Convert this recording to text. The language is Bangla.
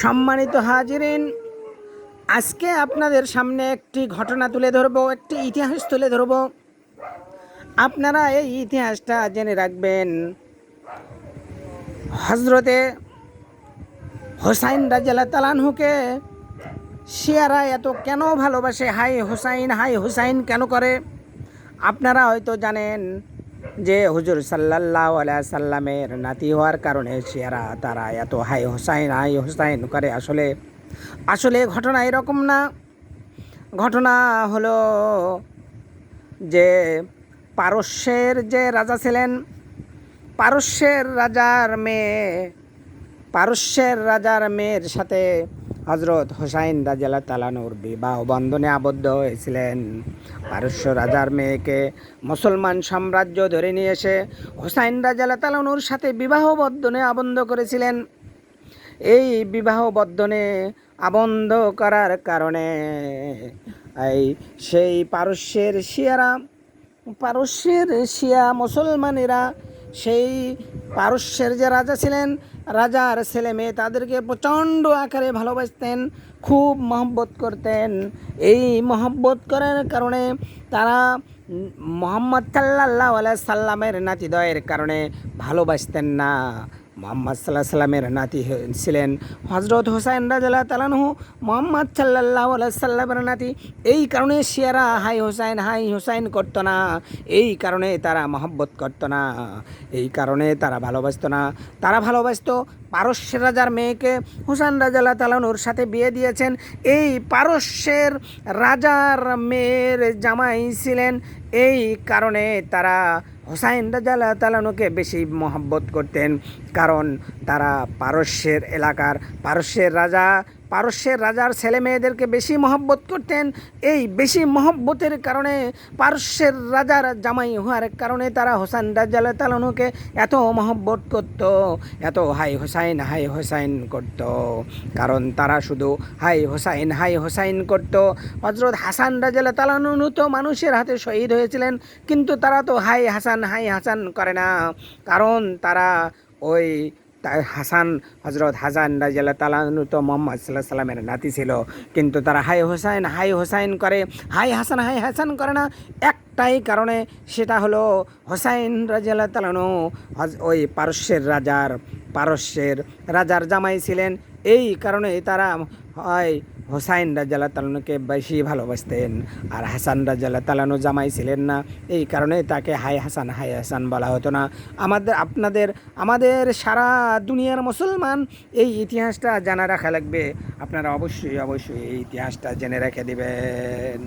সম্মানিত হাজিরিন, আজকে আপনাদের সামনে একটি ঘটনা তুলে ধরব, একটি ইতিহাস তুলে ধরব। আপনারা এই ইতিহাসটা জেনে রাখবেন হজরতে হোসাইন রাজাল্লাহ তালানহুকে শিয়ারা এত কেন ভালোবাসে? হাই হোসাইন হাই হোসাইন কেন করে? আপনারা হয়তো জানেন যে হুজুর সাল্লাহ সাল্লামের নাতি হওয়ার কারণে শিয়ারা তারা এত হাই হোসাইন হাই হোসাইন করে আসলে আসলে ঘটনা এরকম না। ঘটনা হলো যে পারস্যের যে রাজা ছিলেন, পারস্যের রাজার মেয়ে, পারস্যের রাজার মেয়ের সাথে হজরত হোসাইন রাজালা তালানুর বিবাহ বন্ধনে আবদ্ধ হয়েছিলেন। পারস্য রাজার মেয়েকে মুসলমান সাম্রাজ্য ধরে নিয়ে এসে হোসাইন রাজালা তালানুর সাথে বিবাহ বন্ধনে আবদ্ধ করেছিলেন। এই বিবাহ বন্ধনে আবদ্ধ করার কারণে এই সেই পারস্যের শিয়ারা, পারস্যের শিয়া মুসলমানেরা সেই পারস্যের যে রাজা ছিলেন, রাজার ছেলে মেয়ে তাদেরকে প্রচণ্ড আকারে ভালোবাসতেন, খুব মহব্বত করতেন। এই মহব্বত করার কারণে তারা মোহাম্মদ সাল্লাহ আলাই সাল্লামের নাতিদয়ের কারণে ভালোবাসতেন না। মোহাম্মদ সাল্লাহ সাল্লামের নাতি ছিলেন। হজরত হোসাইন রাজাল্লাহ তালানহু মোহাম্মদ সাল্লাহ সাল্লামের নাতি। এই কারণে শিয়ারা, হাই হোসাইন হাই হোসাইন করতো না। এই কারণে তারা মহব্বত করতো না। এই কারণে তারা ভালোবাসতো না। তারা ভালোবাসত পারস্যের রাজার মেয়েকে। হোসাইন রাজাল্লাহ তালানুর সাথে বিয়ে দিয়েছেন। এই পারস্যের রাজার মেয়ের জামাই ছিলেন। এই কারণে তারা হোসাইন রাজাল্লাহ তালানুকে বেশি মহাব্বত করতেন কারণ তারা পারস্যের এলাকার পারস্যের রাজা পারস্যের রাজার ছেলে মেয়েদেরকে বেশি মহব্বত করতেন। এই বেশি মহব্বতের কারণে পারস্যের রাজার জামাই হওয়ার কারণে তারা হোসাইন রাজাল্লাহ তালানুকে এত মহব্বত করত, এত হাই হোসাইন হাই হোসাইন করত। কারণ তারা শুধু হাই হোসাইন হাই হোসাইন করত। হজরত হাসান রাজাল্লাহ তালানু তো মানুষের হাতে শহীদ হয়েছিলেন, কিন্তু তারা তো হাই হাসান হাই হাসান করে না। কারণ তারা ওই হাসান হজরত হাসান রাজিয়াল্লাহ তালানু তো মোহাম্মদ সাল্লাহ সাল্লামের নাতি ছিল। কিন্তু তারা হাই হোসাইন হাই হোসাইন করে, হাই হাসান হাই হাসান করে না, একটাই কারণে সেটা হলো হোসাইন রাজিয়াল্লাহ তালানু ওই পারস্যের রাজার পারস্যের রাজার জামাই ছিলেন। এই কারণে তারা হয় হোসাইন রাজাল্লাহ তালানুকে বেশি ভালোবাসতেন আর হাসান রাজাল্লাহ তালানু জামাই ছিলেন না। এই কারণে তাকে হাই হাসান হাই হাসান বলা হতো না। আমাদের, আপনাদের, আমাদের সারা দুনিয়ার মুসলমান এই ইতিহাসটা জানা রাখা লাগবে। আপনারা অবশ্যই অবশ্যই এই ইতিহাসটা জেনে রেখে দিবেন।